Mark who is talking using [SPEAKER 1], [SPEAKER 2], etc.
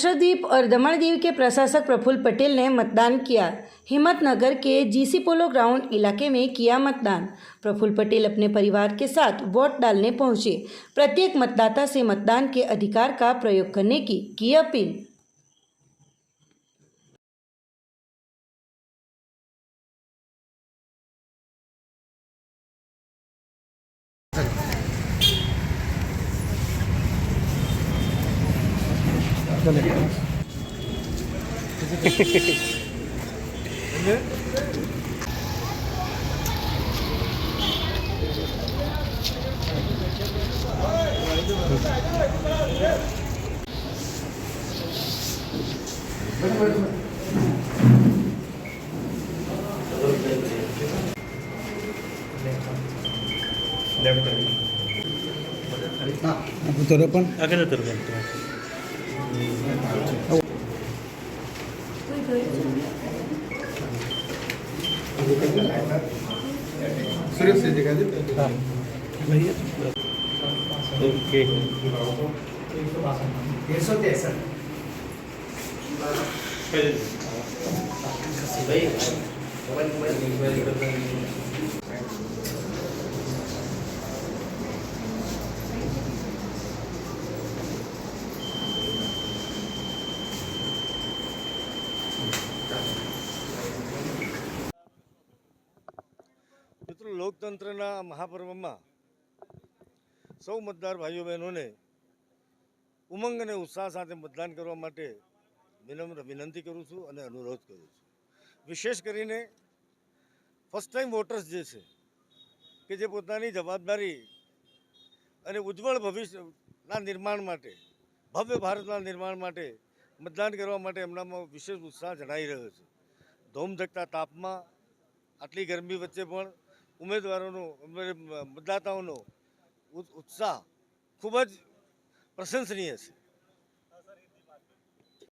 [SPEAKER 1] लक्षद्वीप और दमणदीव के प्रशासक प्रफुल्ल पटेल ने मतदान किया। हिम्मतनगर के जीसी पोलो ग्राउंड इलाके में किया मतदान। प्रफुल्ल पटेल अपने परिवार के साथ वोट डालने पहुँचे। प्रत्येक मतदाता से मतदान के अधिकार का प्रयोग करने की की अपील।
[SPEAKER 2] लेफ्ट तिरपन अगले तिरपन
[SPEAKER 3] આગળ ઉતરો બેન
[SPEAKER 2] સુરેશ જગાજી
[SPEAKER 3] ઓકે
[SPEAKER 4] મિત્રો લોકતંત્રના મહાપર્વમાં સૌ મતદાર ભાઈઓ બહેનોને ઉમંગ અને ઉત્સાહ સાથે મતદાન કરવા માટે વિનમ્ર વિનંતી કરું છું અને અનુરોધ કરું છું. વિશેષ કરીને ફર્સ્ટ ટાઈમ વોટર્સ જે છે, કે જે પોતાની જવાબદારી અને ઉજ્જવળ ભવિષ્યના નિર્માણ માટે, ભવ્ય ભારતના નિર્માણ માટે મતદાન કરવા માટે એમનામાં વિશેષ ઉત્સાહ જણાઈ રહ્યો છે. ધોમધકતા તાપમાં આટલી ગરમી વચ્ચે પણ ઉમેદવારોનો મતદાતાઓનો ઉત્સાહ ખૂબ જ પ્રશંસનીય છે.